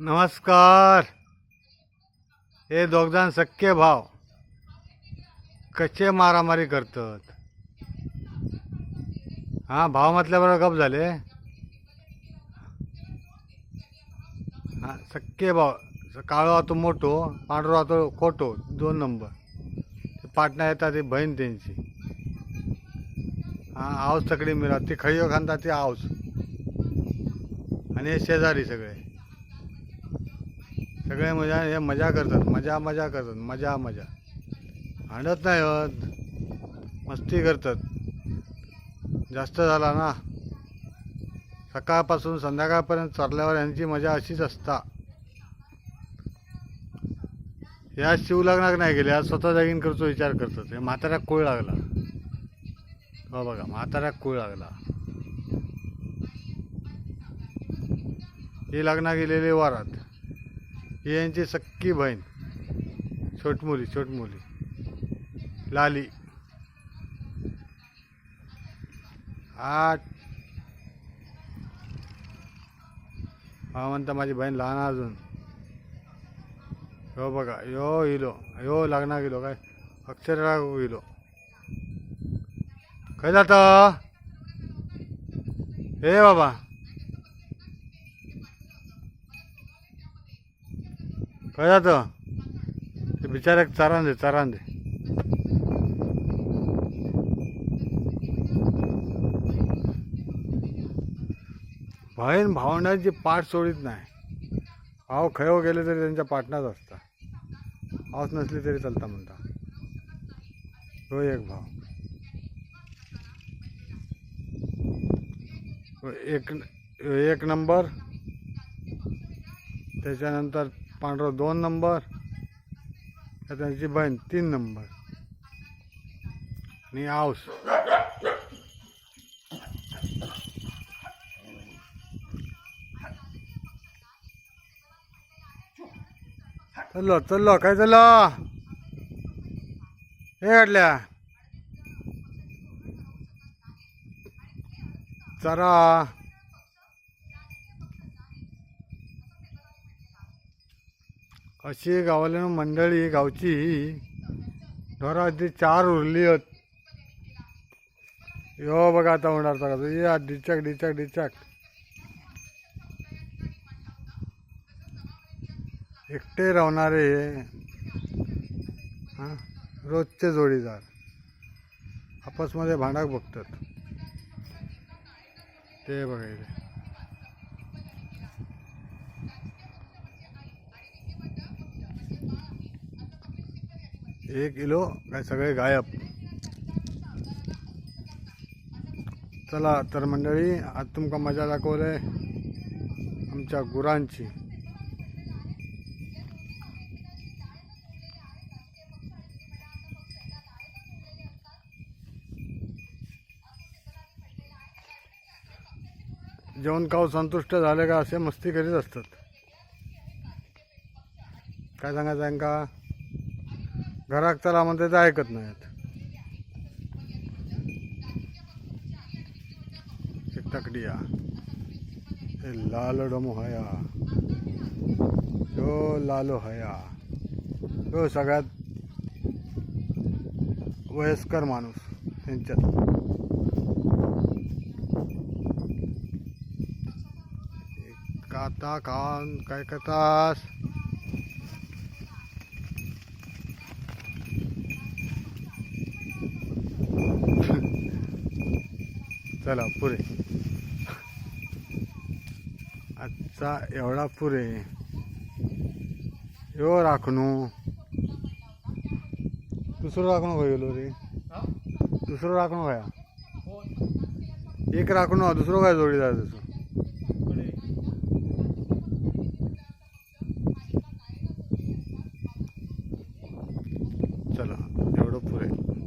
नमस्कार. हे दोघजण सख्खे भाव. कसे मारामारी करतात? हां भाव म्हटल्याबरोबर गप झाले. हां सख्खे भाव. काळो आतो मोठो पांढरो आतो खोटो दोन नंबर. पाटणा येतात ती बहीण त्यांची. हां आऊस तकडी मिळा. ती खळयो खांदा ती आऊस आणि हे शेजारी सगळे. सगळ्या मजा हे मजा करतात मजा मजा करतात मजा मजा. हांडत नाही होत. मस्ती करतात. जास्त झाला ना. सकाळपासून संध्याकाळपर्यंत चालल्यावर यांची मजा अशीच असता. या शिवलग्नाक नाही गेले आज स्वतः जागीन करतो विचार करतात. हे म्हाताऱ्याक कोळ लागला. हो बघा म्हाताऱ्याक कोळ लागला. ही लग्ना गेलेली वारात. ही यांची सक्की बहीण. छोटमुली छोटमुली. लाली. आठ. हा म्हणता माझी बहीण लहान अजून. हो बघा यो इलो. यो लग्ना गेलो काय? अक्षरला गेलो काय जात हे बाबा. खंय जात ते बिचाऱ्याक चारान दे चारान दे. बहीण भावंडांची पाठ सोडित नाही. भाव खयो गेले तरी त्यांच्या पाटणाच असता. पाऊस नसली तरी चालता म्हणता. तो एक भाव. एक एक नंबर. त्याच्यानंतर पांढरा दोन नंबर त्यांची बहीण तीन नंबर आणि आऊस चलो चलो काय चलो हे काढल्या चरा. अशी गावाला मंडळी गावची ढोरा ती चार उरली होत यो बघा आता होणार का या डिचक डिचक डिचक. एकटे राहणारे हां रोजचे जोडीदार. आपसमध्ये भांडाक बघतात. ते बघायचे एक किलो काय सगळे गायब. चला तर मंडळी आज तुमका मजा दाखवले आमच्या गुरांची. जेवण खाऊ संतुष्ट झाले का? असे मस्ती करीत असतात. काय सांगायचं का घरात चला म्हणते ते ऐकत नाहीत. एक तकडिया हे लाल डमू हया. तो लालो हया. तो सगळ्यात वयस्कर माणूस त्यांच्यात. काता कान काय करतास? चला पुरे. आजचा एवढा पुरे. यो राखणू. दुसरं राखणू खंय गेलो रे. दुसरं राखणू खया एक राखणू दुसरं काय जोडीदार त्याचं